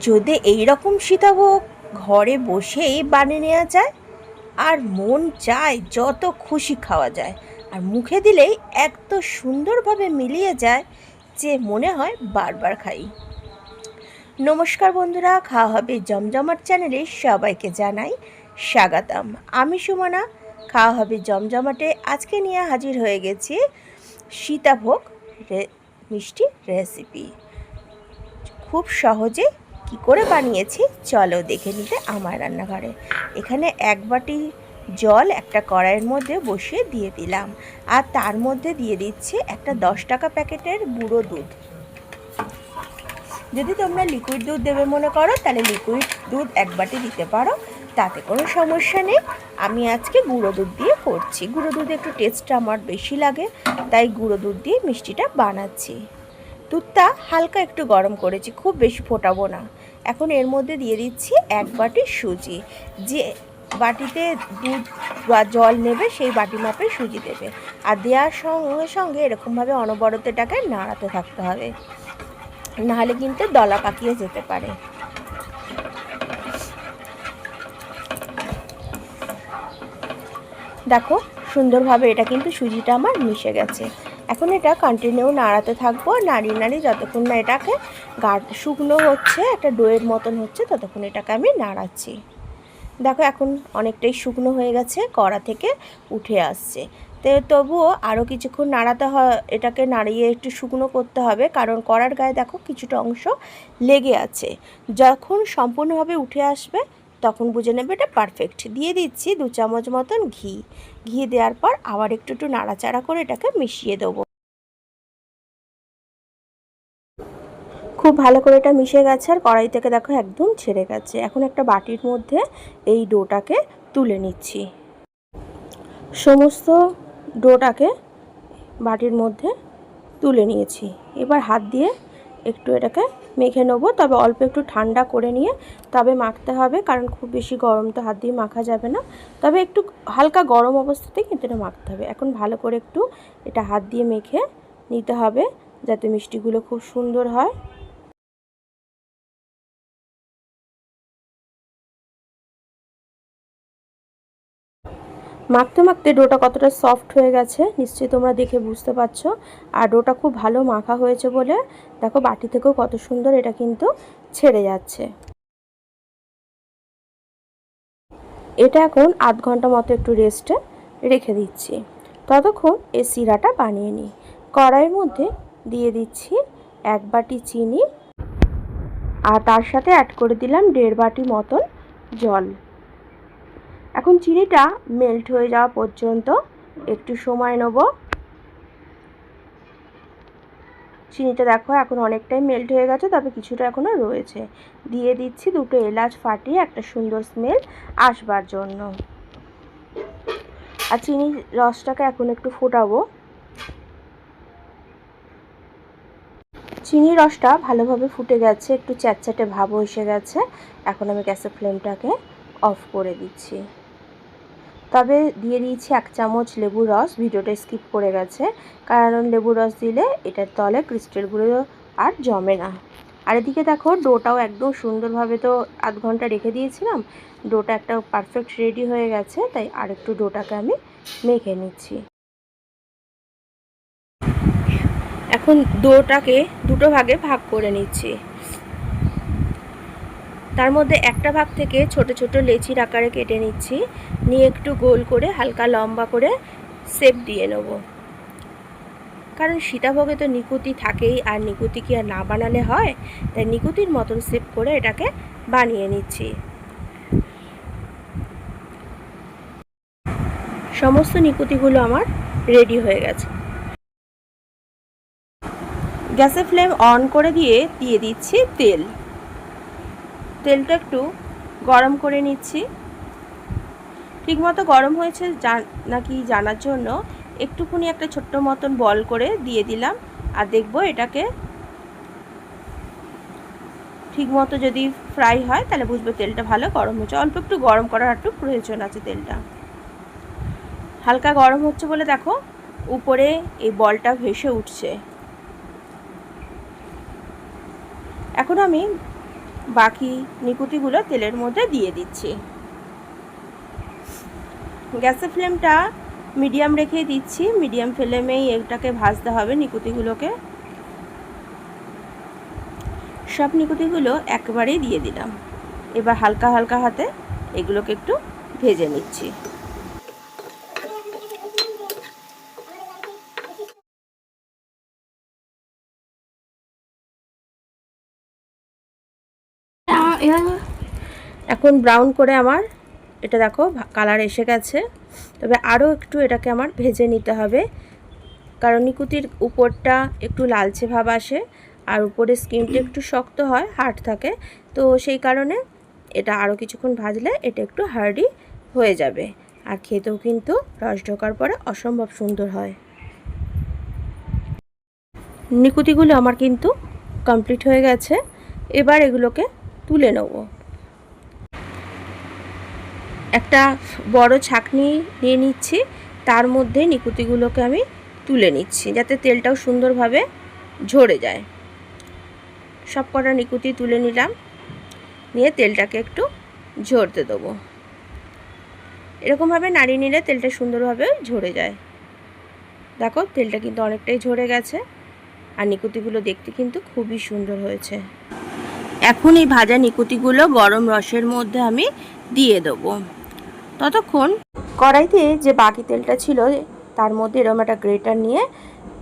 যদি এই রকম সীতাভোগ ঘরে বসেই বানিয়ে নেওয়া যায়, আর মন চায় যত খুশি খাওয়া যায়, আর মুখে দিলেই এত সুন্দরভাবে মিলিয়ে যায় যে মনে হয় বারবার খাই। নমস্কার বন্ধুরা, খাওয়া হবে জমজমাট চ্যানেলে সবাইকে জানাই স্বাগতম। আমি সুমনা, খাওয়া হবে জমজমাটে। আজকে নিয়ে হাজির হয়ে গেছি সীতাভোগ রে- মিষ্টি রেসিপি খুব সহজে কি করে বানিয়েছি, চলো দেখে নিতে আমার রান্নাঘরে। এখানে এক বাটি জল একটা কড়াইয়ের মধ্যে বসিয়ে দিয়ে দিলাম। আর তার মধ্যে দিয়ে দিচ্ছি একটা দশ টাকা প্যাকেটের গুঁড়ো দুধ। যদি তোমরা লিকুইড দুধ দেবে মনে করো, তাহলে লিকুইড দুধ এক বাটি দিতে পারো। তাতে কোনো সমস্যা নেই। আমি আজকে গুঁড়ো দুধ দিয়ে করছি। গুঁড়ো দুধে একটু টেস্টটা আমার বেশি লাগে, তাই গুঁড়ো দুধ দিয়ে মিষ্টিটা বানাচ্ছি। দুধটা হালকা একটু গরম করেছি, খুব বেশি ফোটাবো না। এখন এর মধ্যে দিয়ে দিচ্ছি এক বাটি সুজি। যে বাটিতে দুধ বা জল নেবে, সেই বাটি মাপে সুজি দেবে। আর দেওয়ার সঙ্গে সঙ্গে এরকমভাবে অনবরত এটাকে নাড়াতে থাকতে হবে। নাহলে কিন্তু দলা পাকিয়ে যেতে পারে। দেখো, সুন্দরভাবে এটা কিন্তু সুজিটা আমার মিশে গেছে। এখন এটা কন্টিনিউ নাড়াতে থাকব। নাড়িয়ে নাড়িয়ে যতক্ষণ না এটাকে গা শুকনো হচ্ছে, একটা ডোয়ের মতন হচ্ছে, ততক্ষণ এটাকে আমি নাড়াচ্ছি। দেখো এখন অনেকটাই শুকনো হয়ে গেছে, কড়া থেকে উঠে আসছে। তো তবুও আরও কিছুক্ষণ নাড়াতে হয়, এটাকে নাড়িয়ে একটু শুকনো করতে হবে, কারণ কড়ার গায়ে দেখো কিছুটা অংশ লেগে আছে। যখন সম্পূর্ণভাবে উঠে আসবে তখন বুঝে নেবে এটা পারফেক্ট দিয়ে দিচ্ছি দু চামচ মতন ঘি। ঘি দেওয়ার পর আবার একটু একটু নাড়াচাড়া করে এটাকে মিশিয়ে দেবো। খুব ভালো করে এটা মিশে গেছে আর কড়াই থেকে দেখো একদম ছেড়ে গেছে। এখন একটা বাটির মধ্যে এই ডোটাকে তুলে নিচ্ছি। সমস্ত ডোটাকে বাটির মধ্যে তুলে নিয়েছি। এবার হাত দিয়ে একটু এটাকে মেখে নেব। তবে অল্প একটু ঠান্ডা করে নিয়ে তবে মাখতে হবে, কারণ খুব বেশি গরম তো হাত দিয়ে মাখা যাবে না। তবে একটু হালকা গরম অবস্থাতেই কিন্তু এটা মাখতে হবে। এখন ভালো করে একটু এটা হাত দিয়ে মেখে নিতে হবে, যাতে মিষ্টিগুলো খুব সুন্দর হয়। মাখতে মাখতে ডোটা কতটা সফট হয়ে গেছে, নিশ্চয়ই তোমরা দেখে বুঝতে পারছ। আর ডোটা খুব ভালো মাখা হয়েছে বলে দেখো বাটি থেকেও কত সুন্দর এটা কিন্তু ছেড়ে যাচ্ছে। এটা এখন আধ ঘণ্টা মতো একটু রেস্টে রেখে দিচ্ছি। ততক্ষণ এই সিরাটা বানিয়ে নিই। কড়াইয়ের মধ্যে দিয়ে দিচ্ছি এক বাটি চিনি আর তার সাথে অ্যাড করে দিলাম দেড় বাটি মতন জল। এখন চিনিটা মেল্ট হয়ে যাওয়া পর্যন্ত একটু সময় নেব। চিনিটা দেখো এখন অনেকটাই মেল্ট হয়ে গেছে, তবে কিছুটা এখনও রয়েছে। দিয়ে দিচ্ছি দুটো এলাচ ফাটিয়ে একটা সুন্দর স্মেল আসবার জন্য। আর চিনির রসটাকে এখন একটু ফোটাবো। চিনির রসটা ভালোভাবে ফুটে গেছে, একটু চ্যাটচ্যাটে ভাবও এসে গেছে। এখন আমি গ্যাসের ফ্লেমটাকে অফ করে দিচ্ছি। তবে দিয়ে দিয়েছি এক চামচ লেবুর রস, ভিডিওটা স্কিপ করে গেছে। কারণ লেবুর রস দিলে এটার তলে ক্রিস্টালগুলো আর জমে না। আর এদিকে দেখো, ডোটাও একদম সুন্দরভাবে তো আধ ঘণ্টা রেখে দিয়েছিলাম। ডোটা একটা পারফেক্ট রেডি হয়ে গেছে, তাই আরেকটু ডোটাকে আমি মেখে নিচ্ছি। এখন ডোটাকে দুটো ভাগে ভাগ করে নিচ্ছি। তার মধ্যে একটা ভাগ থেকে ছোট ছোট লেচির আকারে কেটে নিচ্ছি। নিয়ে একটু গোল করে হালকা লম্বা করে শেপ দিয়ে নেব। কারণ সীতাভোগে তো নিকুতি থাকেই, আর নিকুতি কি আর না বানালে হয়? তাই নিকুতির মতন শেপ করে এটাকে বানিয়ে নিচ্ছি। সমস্ত নিকুতিগুলো আমার রেডি হয়ে গেছে। গ্যাসের ফ্লেম অন করে দিয়ে দিয়ে দিচ্ছি তেল। তেলটা একটু গরম করে নিচ্ছি। ঠিকমতো গরম হয়েছে নাকি জানার জন্য একটুখানি একটা ছোট্ট মতন বল করে দিয়ে দিলাম আর দেখব এটাকে ঠিকমতো যদি ফ্রাই হয় তাহলে বুঝবে তেলটা ভালো গরম হচ্ছে। অল্প একটু গরম করার একটু প্রয়োজন আছে তেলটা। হালকা গরম হচ্ছে বলে দেখো উপরে এই বলটা ভেসে উঠছে। এখন আমি বাকি নিকুতিগুলো তেলের মধ্যে দিয়ে দিচ্ছি। গ্যাসের ফ্লেমটা মিডিয়াম রেখে দিচ্ছি। মিডিয়াম ফ্লেমেই এটাকে ভাজতে হবে নিকুতিগুলোকে। সব নিকুতিগুলো একবারেই দিয়ে দিলাম। এবার হালকা হালকা হাতে এগুলোকে একটু ভেজে নিচ্ছি। এখন ব্রাউন করে আমার, এটা দেখো কালার এসে গেছে। তবে আরও একটু এটাকে আমার ভেজে নিতে হবে। কারণ নিকুতির উপরটা একটু লালচে ভাব আসে, আর উপরে স্কিনটা একটু শক্ত হয় হার্ড থাকে। তো সেই কারণে এটা আরও কিছুক্ষণ ভাজলে এটা একটু হার্ডি হয়ে যাবে। আর খেতেও কিন্তু রস ঢোকার পরে অসম্ভব সুন্দর হয়। নিকুতিগুলো আমার কিন্তু কমপ্লিট হয়ে গেছে। এবার এগুলোকে তুলে নেব। একটা বড় ছাকনি নিয়ে নিচ্ছি, তার মধ্যে নিকুতিগুলোকে আমি তুলে নিচ্ছি যাতে তেলটাও সুন্দরভাবে ঝরে যায়। সব কটা নিকুতি তুলে নিলাম, নিয়ে তেলটাকে একটু ঝরতে দেবো। এরকমভাবে নাড়িয়ে নিলে তেলটা সুন্দরভাবে ঝরে যায়। দেখো, তেলটা কিন্তু অনেকটাই ঝরে গেছে আর নিকুতিগুলো দেখতে কিন্তু খুবই সুন্দর হয়েছে। এখন এই ভাজা নিকুতিগুলো গরম রসের মধ্যে আমি দিয়ে দেবো। ততক্ষণ কড়াইতে যে বাকি তেলটা ছিল, তার মধ্যে এরকম একটা গ্রেটার নিয়ে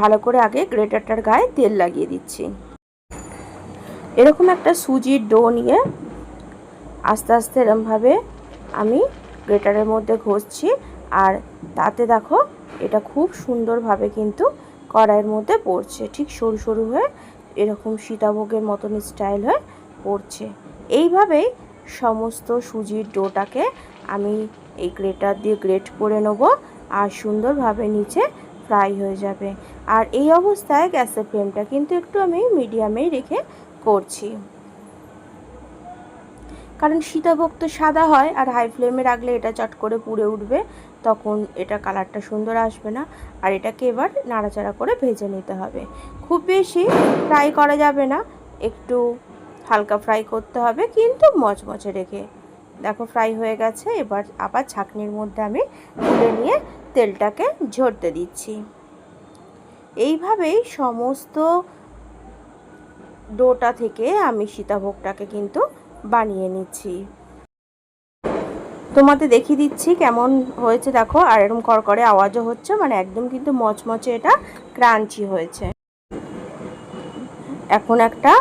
ভালো করে আগে গ্রেটারটার গায়ে তেল লাগিয়ে দিচ্ছি। এরকম একটা সুজির ডো নিয়ে আস্তে আস্তে এরমভাবে আমি গ্রেটারের মধ্যে ঘষছি। আর তাতে দেখো, এটা খুব সুন্দরভাবে কিন্তু কড়াইয়ের মধ্যে পড়ছে। ঠিক সরু সরু হয়ে এরকম সীতাভোগের মতন স্টাইল হয়ে পড়ছে। এইভাবেই সমস্ত সুজির ডোটাকে আমি এই গ্রেটার দিয়ে গ্রেট করে নেব আর সুন্দরভাবে নিচে ফ্রাই হয়ে যাবে। আর এই অবস্থায় গ্যাসের ফ্লেমটা কিন্তু একটু আমি মিডিয়ামেই রেখে করছি। কারণ সীতাভোগ তো সাদা হয় আর হাই ফ্লেমে রাখলে এটা চট করে পুড়ে উঠবে, তখন এটা কালারটা সুন্দর আসবে না। আর এটাকে এবার নাড়াচাড়া করে ভেজে নিতে হবে। খুব বেশি ফ্রাই করা যাবে না, একটু হালকা ফ্রাই করতে হবে, কিন্তু মচমচে রেখে। দেখো ফ্রাই হয়ে গেছে, এবার আবার ছাকনির মধ্যে আমি তুলে নিয়ে তেলটাকে ঝরতে দিচ্ছি। এইভাবেই সমস্ত ডোটা থেকে আমি সীতাভোগটাকে কিন্তু বানিয়ে নিচ্ছি। তোমাদের দেখিয়ে দিচ্ছি কেমন হয়েছে, দেখো, আর এরকম করকরে আওয়াজও হচ্ছে মানে একদম কিন্তু মচমচে এটা ক্রাঞ্চি হয়েছে। এখন একটা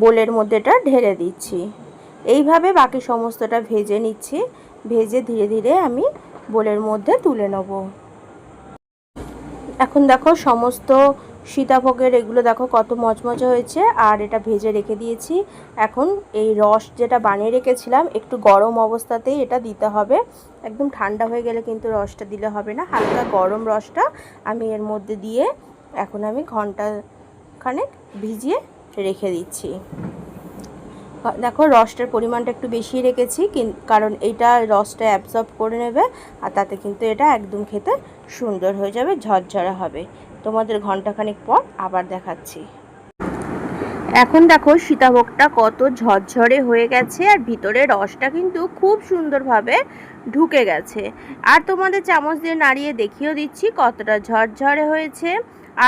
বোলের মধ্যে এটা ঢেলে দিচ্ছি। এইভাবে বাকি সমস্তটা ভেজে নিচ্ছি। ভেজে ধীরে ধীরে আমি বোলের মধ্যে তুলে নেব। এখন দেখো সমস্ত সীতাভোগের, এগুলো দেখো কত মচমচে হয়েছে, আর এটা ভেজে রেখে দিয়েছি। এখন এই রস যেটা বানিয়ে রেখেছিলাম, একটু গরম অবস্থাতেই এটা দিতে হবে। একদম ঠান্ডা হয়ে গেলে কিন্তু রসটা দিলে হবে না। হালকা গরম রসটা আমি এর মধ্যে দিয়ে এখন আমি ঘণ্টা খানেক ভিজিয়ে রেখে দিচ্ছি। দেখো, রসটার পরিমাণটা একটু বেশি রেখেছি কারণ এইটা রসটা অ্যাবজর্ব করে নেবে, আর তাতে কিন্তু এটা একদম খেতে সুন্দর হয়ে যাবে, ঝরঝরা হবে। তোমাদের ঘন্টাখানিক পর আবার দেখাচ্ছি। এখন দেখো, সীতাভোগটা কত ঝরঝরে হয়ে গেছে, আর ভিতরে রসটা কিন্তু খুব সুন্দরভাবে ঢুকে গেছে। আর তোমাদের চামচ দিয়ে নাড়িয়ে দেখিয়েও দিচ্ছি কতটা ঝরঝরে হয়েছে।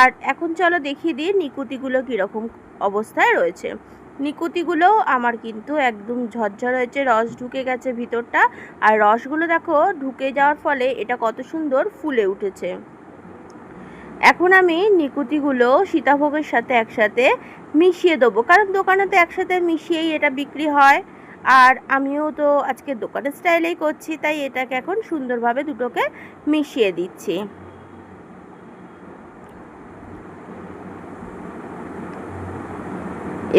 আর এখন চলো দেখিয়ে দিই নিকুতিগুলো কীরকম অবস্থায় রয়েছে। নিকুতিগুলোও আমার কিন্তু একদম ঝরঝর হয়েছে, রস ঢুকে গেছে ভিতরটা। আর রসগুলো দেখো, ঢুকে যাওয়ার ফলে এটা কত সুন্দর ফুলে উঠেছে। এখন আমি নিকুতিগুলো সীতাভোগের সাথে একসাথে মিশিয়ে দেবো। কারণ দোকানে তো একসাথে মিশিয়েই এটা বিক্রি হয়। আর আমিও তো আজকে দোকানের স্টাইলেই করছি, তাই এটাকে এখন সুন্দরভাবে দুটোকে মিশিয়ে দিচ্ছি।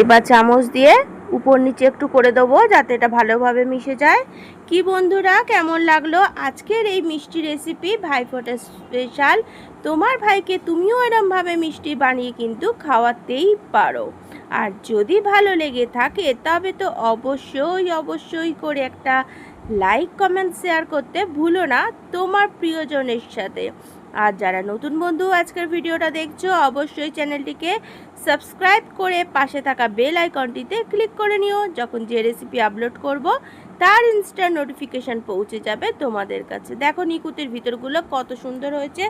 এবার চামচ দিয়ে উপর নিচে একটু করে দেবো যাতে এটা ভালোভাবে মিশে যায়। কি বন্ধুরা, কেমন লাগল আজকের এই মিষ্টি রেসিপি ভাইফোঁটা স্পেশাল তোমার ভাইকে তুমিও এরমভাবে মিষ্টি বানিয়ে কিন্তু খাওয়াতেই পারো। আর যদি ভালো লেগে থাকে, তবে তো অবশ্যই অবশ্যই করে একটা লাইক কমেন্ট শেয়ার করতে ভুলো না তোমার প্রিয়জনের সাথে। আর যারা নতুন বন্ধু আজকের ভিডিওটা দেখছ, অবশ্যই চ্যানেলটিকে সাবস্ক্রাইব করে পাশে থাকা বেল আইকনটিতে ক্লিক করে নিও। যখন যে রেসিপি আপলোড করব, তার ইনস্ট্যান্ট নোটিফিকেশান পৌঁছে যাবে তোমাদের কাছে। দেখো নিকুতির ভিতরগুলো কত সুন্দর হয়েছে।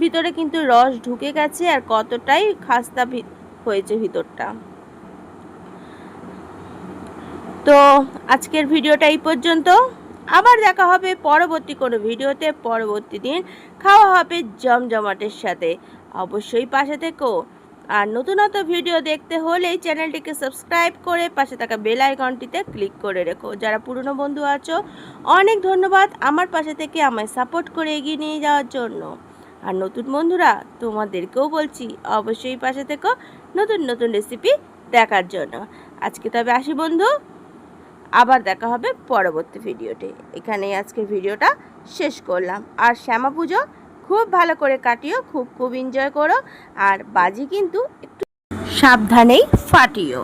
ভিতরে কিন্তু রস ঢুকে গেছে আর কতটাই খাস্তা হয়েছে ভিতরটা। তো আজকের ভিডিওটা এই পর্যন্ত। আবার দেখা হবে পরবর্তী কোনো ভিডিওতে। পরবর্তী দিন খাওয়া হবে জমজমাটের সাথে। অবশ্যই পাশে থেকো। আর নতুনত্ব ভিডিও দেখতে হলে চ্যানেলটিকে সাবস্ক্রাইব করে পাশে থাকা বেল আইকনটিতে ক্লিক করে রেখো। যারা পুরনো বন্ধু আছো, অনেক ধন্যবাদ আমার পাশে থেকে আমায় সাপোর্ট করে এগিয়ে নিয়ে যাওয়ার জন্য। আর নতুন বন্ধুরা, তোমাদেরকেও বলছি, অবশ্যই পাশে থেকো নতুন নতুন রেসিপি দেখার জন্য। আজকে তবে আসি বন্ধু। আবার দেখা হবে পরবর্তী ভিডিওতে। এখানেই আজকের ভিডিওটা শেষ করলাম। আর শ্যামা পুজো খুব ভালো করে কাটিও, খুব খুব এনজয় করো। আর বাজি কিন্তু একটু সাবধানেই ফাটিও।